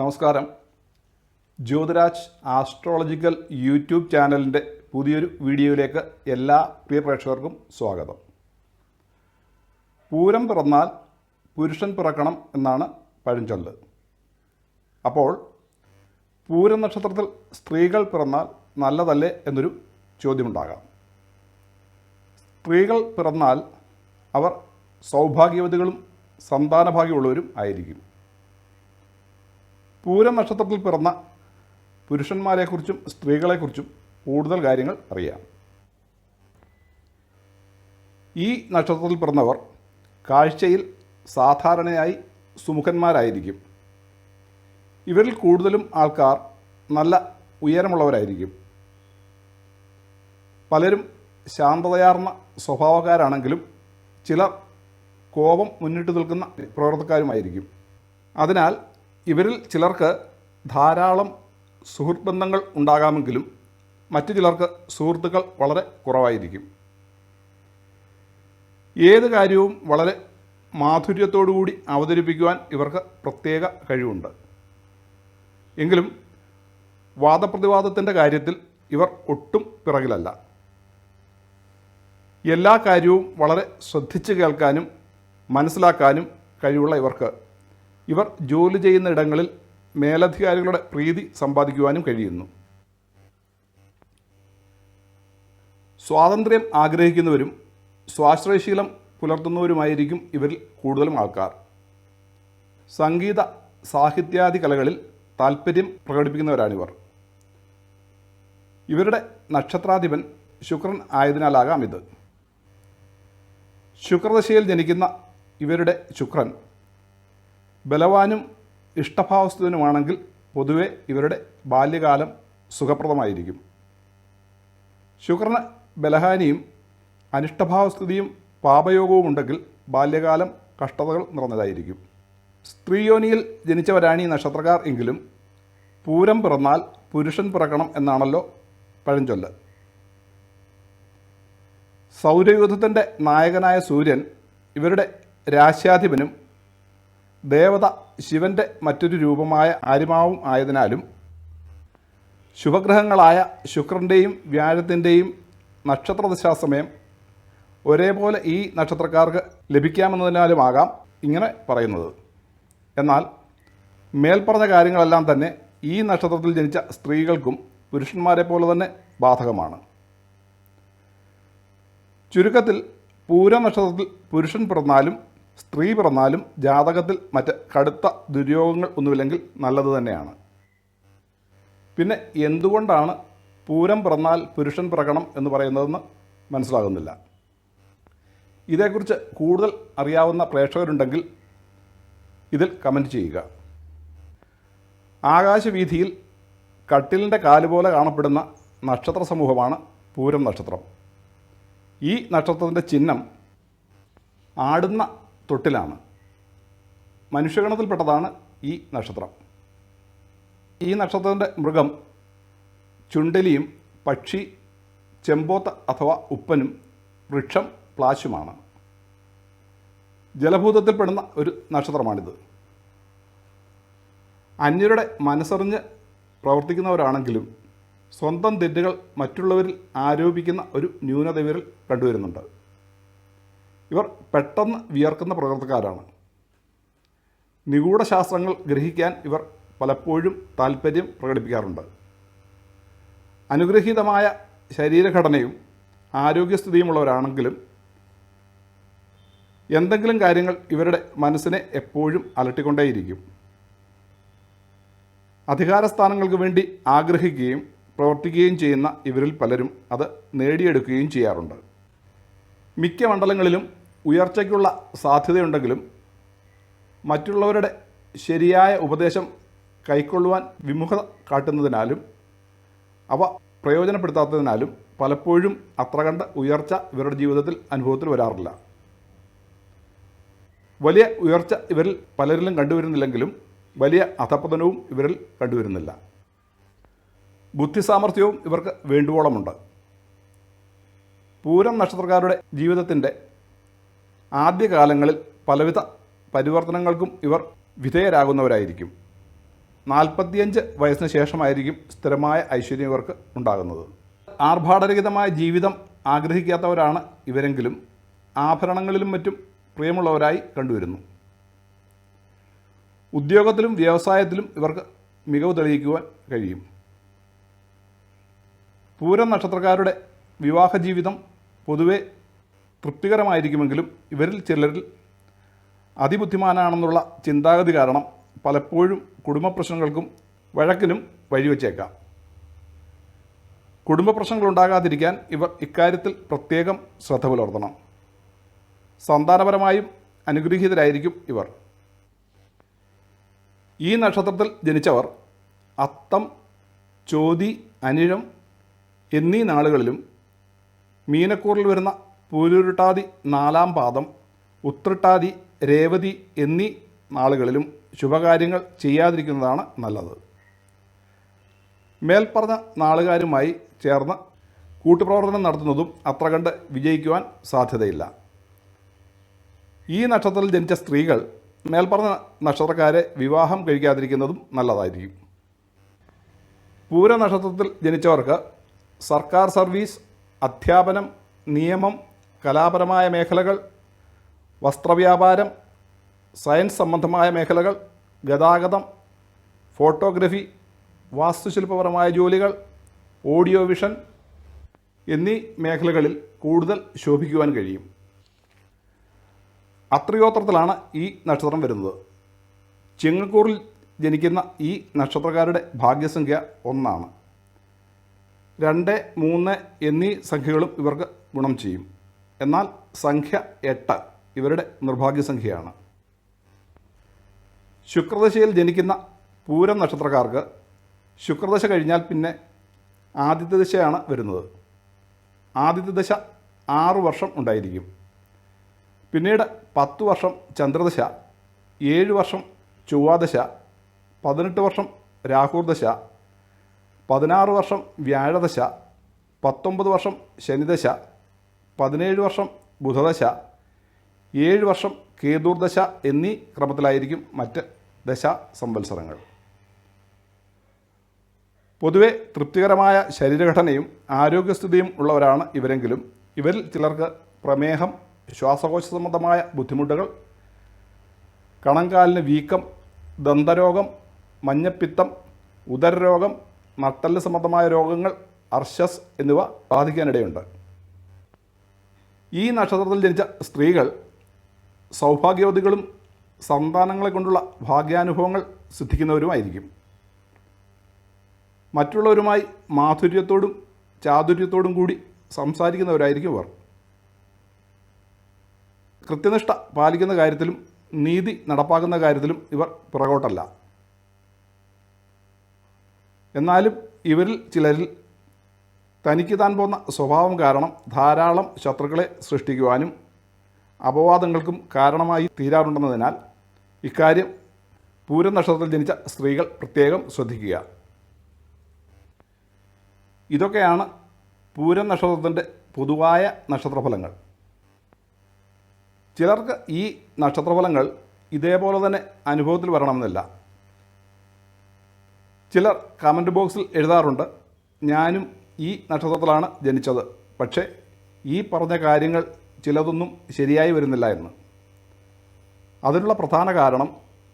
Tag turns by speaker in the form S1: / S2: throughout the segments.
S1: നമസ്കാരം. Jyothiraj astrological YouTube ചാനലിന്റെ പുതിയൊരു വീഡിയോയിലേക്ക് എല്ലാ പ്രിയ പ്രേക്ഷകർക്കും സ്വാഗതം. പൂരം പിറന്നാൽ പുരുഷൻ പിറക്കണം എന്നാണ് പഴഞ്ചൊല്ല്. അപ്പോൾ പൂരം നക്ഷത്രത്തിൽ സ്ത്രീകൾ പിറന്നാൽ നല്ലതല്ലേ എന്നൊരു ചോദ്യമുണ്ടാകാം. സ്ത്രീകൾ പിറന്നാൽ അവർ സൗഭാഗ്യവതികളും സന്താനഭാഗ്യമുള്ളവരും ആയിരിക്കും. പൂരം നക്ഷത്രത്തിൽ പിറന്ന പുരുഷന്മാരെക്കുറിച്ചും സ്ത്രീകളെക്കുറിച്ചും കൂടുതൽ കാര്യങ്ങൾ അറിയാം. ഈ നക്ഷത്രത്തിൽ പിറന്നവർ കാഴ്ചയിൽ സാധാരണയായി സുമുഖന്മാരായിരിക്കും. ഇവരിൽ കൂടുതലും ആൾക്കാർ നല്ല ഉയരമുള്ളവരായിരിക്കും. പലരും ശാന്തതയാർന്ന സ്വഭാവക്കാരാണെങ്കിലും ചിലർ കോപം മുന്നിട്ട് നിൽക്കുന്ന പ്രവർത്തക്കാരുമായിരിക്കും അതിനാൽ ഇവരിൽ ചിലർക്ക് ധാരാളം സുഹൃത്ത് ബന്ധങ്ങൾ ഉണ്ടാകാമെങ്കിലും മറ്റു ചിലർക്ക് സുഹൃത്തുക്കൾ വളരെ കുറവായിരിക്കും. ഏത് കാര്യവും വളരെ മാധുര്യത്തോടുകൂടി അവതരിപ്പിക്കുവാൻ ഇവർക്ക് പ്രത്യേക കഴിവുണ്ട്. എങ്കിലും വാദപ്രതിവാദത്തിന്റെ കാര്യത്തിൽ ഇവർ ഒട്ടും പിറകിലല്ല. എല്ലാ കാര്യവും വളരെ ശ്രദ്ധിച്ച് കേൾക്കാനും മനസ്സിലാക്കാനും കഴിവുള്ള ഇവർക്ക് ഇവർ ജോലി ചെയ്യുന്ന ഇടങ്ങളിൽ മേലധികാരികളുടെ പ്രീതി സമ്പാദിക്കുവാനും കഴിയുന്നു. സ്വാതന്ത്ര്യം ആഗ്രഹിക്കുന്നവരും സ്വാശ്രയശീലം പുലർത്തുന്നവരുമായിരിക്കും ഇവരിൽ കൂടുതലും ആൾക്കാർ. സംഗീത സാഹിത്യാദി കലകളിൽ താൽപ്പര്യം പ്രകടിപ്പിക്കുന്നവരാണിവർ. ഇവരുടെ നക്ഷത്രാധിപൻ ശുക്രൻ ആയതിനാലാകാം ഇത്. ശുക്രദശയിൽ ജനിക്കുന്ന ഇവരുടെ ശുക്രൻ ബലവാനും ഇഷ്ടഭാവസ്ഥനുമാണെങ്കിൽ പൊതുവെ ഇവരുടെ ബാല്യകാലം സുഖപ്രദമായിരിക്കും. ശുക്രന് ബലഹാനിയും അനിഷ്ടഭാവസ്ഥിതിയും പാപയോഗവും ഉണ്ടെങ്കിൽ ബാല്യകാലം കഷ്ടതകൾ നിറഞ്ഞതായിരിക്കും. സ്ത്രീയോനിയിൽ ജനിച്ചവരാണ് ഈ നക്ഷത്രക്കാർ എങ്കിലും പൂരം പിറന്നാൽ പുരുഷൻ പിറക്കണം എന്നാണല്ലോ പഴഞ്ചൊല്ല്. സൗരയൂഥത്തിന്റെ നായകനായ സൂര്യൻ ഇവരുടെ രാശ്യാധിപനും ദേവത ശിവന്റെ മറ്റൊരു രൂപമായ ആരിമാവും ആയതിനാലും ശുഭഗ്രഹങ്ങളായ ശുക്രന്റെയും വ്യാഴത്തിന്റെയും നക്ഷത്രദശാസമയം ഒരേപോലെ ഈ നക്ഷത്രക്കാർക്ക് ലഭിക്കാമെന്നതിനാലുമാകാം ഇങ്ങനെ പറയുന്നത്. എന്നാൽ മേൽപ്പറഞ്ഞ കാര്യങ്ങളെല്ലാം തന്നെ ഈ നക്ഷത്രത്തിൽ ജനിച്ച സ്ത്രീകൾക്കും പുരുഷന്മാരെ പോലെ തന്നെ ബാധകമാണ്. ചുരുക്കത്തിൽ പൂര നക്ഷത്രത്തിൽ പുരുഷൻ പിറന്നാലും സ്ത്രീ പിറന്നാലും ജാതകത്തിൽ മറ്റ് കടുത്ത ദുര്യോഗങ്ങൾ ഒന്നുമില്ലെങ്കിൽ നല്ലത് തന്നെയാണ്. പിന്നെ എന്തുകൊണ്ടാണ് പൂരം പിറന്നാൽ പുരുഷൻ പിറക്കണം എന്ന് പറയുന്നതെന്ന് മനസ്സിലാകുന്നില്ല. ഇതേക്കുറിച്ച് കൂടുതൽ അറിയാവുന്ന പ്രേക്ഷകരുണ്ടെങ്കിൽ ഇതിൽ കമന്റ് ചെയ്യുക. ആകാശവീഥിയിൽ കട്ടിലിന്റെ കാലുപോലെ കാണപ്പെടുന്ന നക്ഷത്ര സമൂഹമാണ് പൂരം നക്ഷത്രം. ഈ നക്ഷത്രത്തിന്റെ ചിഹ്നം ആടുന്ന തൊട്ടിലാണ്. മനുഷ്യഗണത്തിൽപ്പെട്ടതാണ് ഈ നക്ഷത്രം. ഈ നക്ഷത്രത്തിന്റെ മൃഗം ചുണ്ടലിയും പക്ഷി ചെമ്പോത്ത അഥവാ ഉപ്പനും വൃക്ഷം പ്ലാശുമാണ്. ജലഭൂതത്തിൽപ്പെടുന്ന ഒരു നക്ഷത്രമാണിത്. അന്യരുടെ മനസ്സറിഞ്ഞ് പ്രവർത്തിക്കുന്നവരാണെങ്കിലും സ്വന്തം തെറ്റുകൾ മറ്റുള്ളവരിൽ ആരോപിക്കുന്ന ഒരു ന്യൂനത കണ്ടുവരുന്നുണ്ട്. ഇവർ പെട്ടെന്ന് വിയർക്കുന്ന പ്രകൃതക്കാരാണ് നിഗൂഢശാസ്ത്രങ്ങൾ ഗ്രഹിക്കാൻ ഇവർ പലപ്പോഴും താൽപ്പര്യം പ്രകടിപ്പിക്കാറുണ്ട്. അനുഗ്രഹീതമായ ശരീരഘടനയും ആരോഗ്യസ്ഥിതിയുമുള്ളവരാണെങ്കിലും എന്തെങ്കിലും കാര്യങ്ങൾ ഇവരുടെ മനസ്സിനെ എപ്പോഴും അലട്ടിക്കൊണ്ടേയിരിക്കും. അധികാരസ്ഥാനങ്ങൾക്ക് വേണ്ടി ആഗ്രഹിക്കുകയും പ്രവർത്തിക്കുകയും ചെയ്യുന്ന ഇവരിൽ പലരും അത് നേടിയെടുക്കുകയും ചെയ്യാറുണ്ട്. മിക്ക മണ്ഡലങ്ങളിലും ഉയർച്ചയ്ക്കുള്ള സാധ്യതയുണ്ടെങ്കിലും മറ്റുള്ളവരുടെ ശരിയായ ഉപദേശം കൈക്കൊള്ളുവാൻ വിമുഖത കാട്ടുന്നതിനാലും അവ പ്രയോജനപ്പെടുത്താത്തതിനാലും പലപ്പോഴും അത്ര കണ്ട ഉയർച്ച ഇവരുടെ ജീവിതത്തിൽ അനുഭവത്തിൽ വരാറില്ല. വലിയ ഉയർച്ച ഇവരിൽ പലരിലും കണ്ടുവരുന്നില്ലെങ്കിലും വലിയ അധപ്പതനവും ഇവരിൽ കണ്ടുവരുന്നില്ല. ബുദ്ധിസാമർഥ്യവും ഇവർക്ക് വേണ്ടുവോളമുണ്ട്. പൂരം നക്ഷത്രക്കാരുടെ ജീവിതത്തിന്റെ ആദ്യകാലങ്ങളിൽ പലവിധ പരിവർത്തനങ്ങൾക്കും ഇവർ വിധേയരാകുന്നവരായിരിക്കും. നാൽപ്പത്തിയഞ്ച് വയസ്സിന് ശേഷമായിരിക്കും സ്ഥിരമായ ഐശ്വര്യം ഇവർക്ക് ഉണ്ടാകുന്നത്. ആർഭാടരഹിതമായ ജീവിതം ആഗ്രഹിക്കാത്തവരാണ് ഇവരെങ്കിലും ആഭരണങ്ങളിലും മറ്റും പ്രിയമുള്ളവരായി കണ്ടുവരുന്നു. ഉദ്യോഗത്തിലും വ്യവസായത്തിലും ഇവർക്ക് മികവ് തെളിയിക്കുവാൻ കഴിയും. പൂരം നക്ഷത്രക്കാരുടെ വിവാഹ ജീവിതം പൊതുവെ തൃപ്തികരമായിരിക്കുമെങ്കിലും ഇവരിൽ ചിലരിൽ അതിബുദ്ധിമാനാണെന്നുള്ള ചിന്താഗതി കാരണം പലപ്പോഴും കുടുംബ പ്രശ്നങ്ങൾക്കും വഴക്കിനും വഴിവെച്ചേക്കാം. കുടുംബ പ്രശ്നങ്ങളുണ്ടാകാതിരിക്കാൻ ഇവർ ഇക്കാര്യത്തിൽ പ്രത്യേകം ശ്രദ്ധ പുലർത്തണം. സന്താനപരമായും അനുഗ്രഹീതരായിരിക്കും ഇവർ. ഈ നക്ഷത്രത്തിൽ ജനിച്ചവർ അത്തം ചോതി അനിഴം എന്നീ നാളുകളിലും മീനക്കൂറിൽ വരുന്ന പൂരുരുട്ടാതി നാലാം പാദം ഉത്രട്ടാതി രേവതി എന്നീ നാളുകളിലും ശുഭകാര്യങ്ങൾ ചെയ്യാതിരിക്കുന്നതാണ് നല്ലത്. മേൽപ്പറഞ്ഞ നാളുകാരുമായി ചേർന്ന് കൂട്ടുപ്രവർത്തനം നടത്തുന്നതും അത്ര കണ്ട് വിജയിക്കുവാൻ സാധ്യതയില്ല. ഈ നക്ഷത്രത്തിൽ ജനിച്ച സ്ത്രീകൾ മേൽപ്പറഞ്ഞ നക്ഷത്രക്കാരെ വിവാഹം കഴിക്കാതിരിക്കുന്നതും നല്ലതായിരിക്കും. പൂര നക്ഷത്രത്തിൽ ജനിച്ചവർക്ക് സർക്കാർ സർവീസ് അധ്യാപനം നിയമം കലാപരമായ മേഖലകൾ വസ്ത്രവ്യാപാരം സയൻസ് സംബന്ധമായ മേഖലകൾ ഗതാഗതം ഫോട്ടോഗ്രഫി വാസ്തുശില്പപരമായ ജോലികൾ ഓഡിയോ വിഷൻ എന്നീ മേഖലകളിൽ കൂടുതൽ ശോഭിക്കുവാൻ കഴിയും. അത്രയോത്രത്തിലാണ് ഈ നക്ഷത്രം വരുന്നത്. ചിങ്ങക്കൂറിൽ ജനിക്കുന്ന ഈ നക്ഷത്രക്കാരുടെ ഭാഗ്യസംഖ്യ ഒന്നാണ്. രണ്ട് മൂന്ന് എന്നീ സംഖ്യകളും ഇവർക്ക് ഗുണം ചെയ്യും. എന്നാൽ സംഖ്യ എട്ട് ഇവരുടെ നിർഭാഗ്യസംഖ്യയാണ്. ശുക്രദശയിൽ ജനിക്കുന്ന പൂരം നക്ഷത്രക്കാർക്ക് ശുക്രദശ കഴിഞ്ഞാൽ പിന്നെ ആദിത്യ ദശയാണ് വരുന്നത്. ആദിത്യ ദശ ആറു വർഷം ഉണ്ടായിരിക്കും. പിന്നീട് പത്ത് വർഷം ചന്ദ്രദശ ഏഴ് വർഷം ചൊവ്വാദശ പതിനെട്ട് വർഷം രാഹുർദശ പതിനാറ് വർഷം വ്യാഴദശ പത്തൊമ്പത് വർഷം ശനിദശ പതിനേഴ് വർഷം ബുധദശ ഏഴ് വർഷം കേതുർദശ എന്നീ ക്രമത്തിലായിരിക്കും മറ്റ് ദശ സംവത്സരങ്ങൾ. പൊതുവെ തൃപ്തികരമായ ശരീരഘടനയും ആരോഗ്യസ്ഥിതിയും ഉള്ളവരാണ് ഇവരെങ്കിലും. ഇവരിൽ ചിലർക്ക് പ്രമേഹം ശ്വാസകോശ സംബന്ധമായ ബുദ്ധിമുട്ടുകൾ കണങ്കാലിന് വീക്കം ദന്തരോഗം മഞ്ഞപ്പിത്തം ഉദരരോഗം നട്ടൽ സംബന്ധമായ രോഗങ്ങൾ അർശസ് എന്നിവ ബാധിക്കാനിടയുണ്ട്. ഈ നക്ഷത്രത്തിൽ ജനിച്ച സ്ത്രീകൾ സൗഭാഗ്യവതികളും സന്താനങ്ങളെ കൊണ്ടുള്ള ഭാഗ്യാനുഭവങ്ങൾ സിദ്ധിക്കുന്നവരുമായിരിക്കും. മറ്റുള്ളവരുമായി മാധുര്യത്തോടും ചാതുര്യത്തോടും കൂടി സംസാരിക്കുന്നവരായിരിക്കും ഇവർ. കൃത്യനിഷ്ഠ പാലിക്കുന്ന കാര്യത്തിലും നീതി നടപ്പാക്കുന്ന കാര്യത്തിലും ഇവർ പുറകോട്ടല്ല. എന്നാലും ഇവരിൽ ചിലരിൽ തനിക്ക് താൻ പോന്ന സ്വഭാവം കാരണം ധാരാളം ശത്രുക്കളെ സൃഷ്ടിക്കുവാനും അപവാദങ്ങൾക്കും കാരണമായി തീരാറുണ്ടെന്നതിനാൽ ഇക്കാര്യം പൂരം നക്ഷത്രത്തിൽ ജനിച്ച സ്ത്രീകൾ പ്രത്യേകം ശ്രദ്ധിക്കുക. ഇതൊക്കെയാണ് പൂരം നക്ഷത്രത്തിന്റെ പൊതുവായ നക്ഷത്രഫലങ്ങൾ. ചിലർക്ക് ഈ നക്ഷത്രഫലങ്ങൾ ഇതേപോലെ തന്നെ അനുഭവത്തിൽ വരണമെന്നില്ല. ചിലർ കമന്റ് ബോക്സിൽ എഴുതാറുണ്ട് ഞാനും ഈ നക്ഷത്രത്തിലാണ് ജനിച്ചത്. പക്ഷേ ഈ പറഞ്ഞ കാര്യങ്ങൾ ചിലതൊന്നും ശരിയായി വരുന്നില്ല എന്ന്. അതിനുള്ള പ്രധാന കാരണം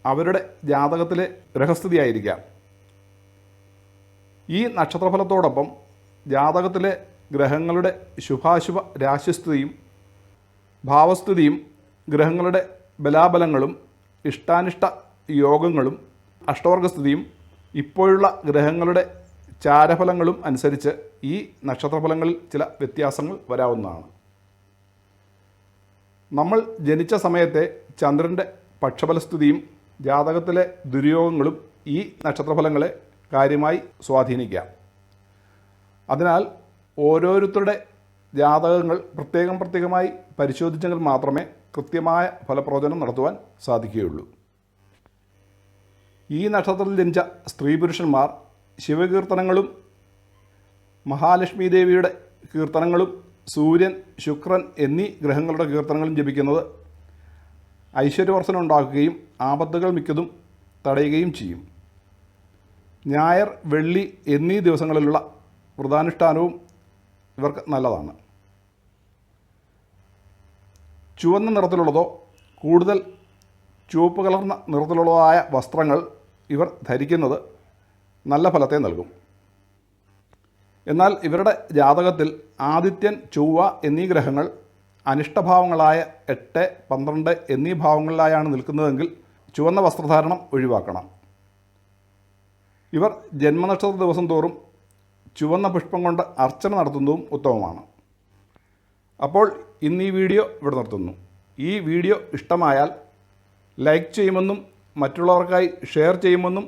S1: അവരുടെ ജാതകത്തിലെ ഗ്രഹസ്ഥിതിയായിരിക്കാം ഈ നക്ഷത്രഫലത്തോടൊപ്പം ജാതകത്തിലെ ഗ്രഹങ്ങളുടെ ശുഭാശുഭ രാശിസ്ഥിതിയും ഭാവസ്ഥിതിയും ഗ്രഹങ്ങളുടെ ബലാബലങ്ങളും ഇഷ്ടാനിഷ്ട യോഗങ്ങളും അഷ്ടവർഗസ്ഥിതിയും ഇപ്പോഴുള്ള ഗ്രഹങ്ങളുടെ ചാരഫലങ്ങളും അനുസരിച്ച് ഈ നക്ഷത്രഫലങ്ങളിൽ ചില വ്യത്യാസങ്ങൾ വരാവുന്നതാണ്. നമ്മൾ ജനിച്ച സമയത്തെ ചന്ദ്രന്റെ പക്ഷബലസ്ഥിതിയും ജാതകത്തിലെ ദുര്യോഗങ്ങളും ഈ നക്ഷത്രഫലങ്ങളെ കാര്യമായി സ്വാധീനിക്കാം. അതിനാൽ ഓരോരുത്തരുടെ ജാതകങ്ങൾ പ്രത്യേകം പ്രത്യേകമായി പരിശോധിച്ചെങ്കിൽ മാത്രമേ കൃത്യമായ ഫലപ്രവചനം നടത്തുവാൻ സാധിക്കുകയുള്ളൂ. ഈ നക്ഷത്രത്തിൽ ജനിച്ച സ്ത്രീ പുരുഷന്മാർ ശിവകീർത്തനങ്ങളും മഹാലക്ഷ്മി ദേവിയുടെ കീർത്തനങ്ങളും സൂര്യൻ ശുക്രൻ എന്നീ ഗ്രഹങ്ങളുടെ കീർത്തനങ്ങളും ജപിക്കുന്നത് ഐശ്വര്യവർദ്ധനം ഉണ്ടാക്കുകയും ആപത്തുകൾ മിക്കതും തടയുകയും ചെയ്യും. ഞായർ വെള്ളി എന്നീ ദിവസങ്ങളിലുള്ള വ്രതാനുഷ്ഠാനവും ഇവർക്ക് നല്ലതാണ്. ചുവന്ന നിറത്തിലുള്ളതോ കൂടുതൽ ചുവപ്പ് കലർന്ന നിറത്തിലുള്ളതോ ആയ വസ്ത്രങ്ങൾ ഇവർ ധരിക്കുന്നത് നല്ല ഫലത്തെ നൽകും. എന്നാൽ ഇവരുടെ ജാതകത്തിൽ ആദിത്യൻ ചൊവ്വ എന്നീ ഗ്രഹങ്ങൾ അനിഷ്ടഭാവങ്ങളായ എട്ട് പന്ത്രണ്ട് എന്നീ ഭാവങ്ങളിലായാണ് നിൽക്കുന്നതെങ്കിൽ ചുവന്ന വസ്ത്രധാരണം ഒഴിവാക്കണം. ഇവർ ജന്മനക്ഷത്ര ദിവസം തോറും ചുവന്ന പുഷ്പം കൊണ്ട് അർച്ചന നടത്തുന്നതും ഉത്തമമാണ്. അപ്പോൾ ഇന്ന് ഈ വീഡിയോ ഇവിടെ നിർത്തുന്നു. ഈ വീഡിയോ ഇഷ്ടമായാൽ ലൈക്ക് ചെയ്യുമെന്നും മറ്റുള്ളവർക്കായി ഷെയർ ചെയ്യുമെന്നും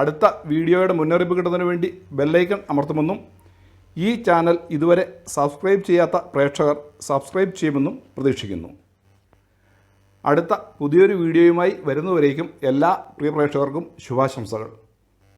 S1: അടുത്ത വീഡിയോയുടെ മുന്നറിയിപ്പ് കിട്ടുന്നതിന് വേണ്ടി ബെല്ലൈക്കൺ അമർത്തുമെന്നും ഈ ചാനൽ ഇതുവരെ സബ്സ്ക്രൈബ് ചെയ്യാത്ത പ്രേക്ഷകർ സബ്സ്ക്രൈബ് ചെയ്യുമെന്നും പ്രതീക്ഷിക്കുന്നു. അടുത്ത പുതിയൊരു വീഡിയോയുമായി വരുന്നവരേക്കും എല്ലാ പ്രിയ പ്രേക്ഷകർക്കും ശുഭാശംസകൾ.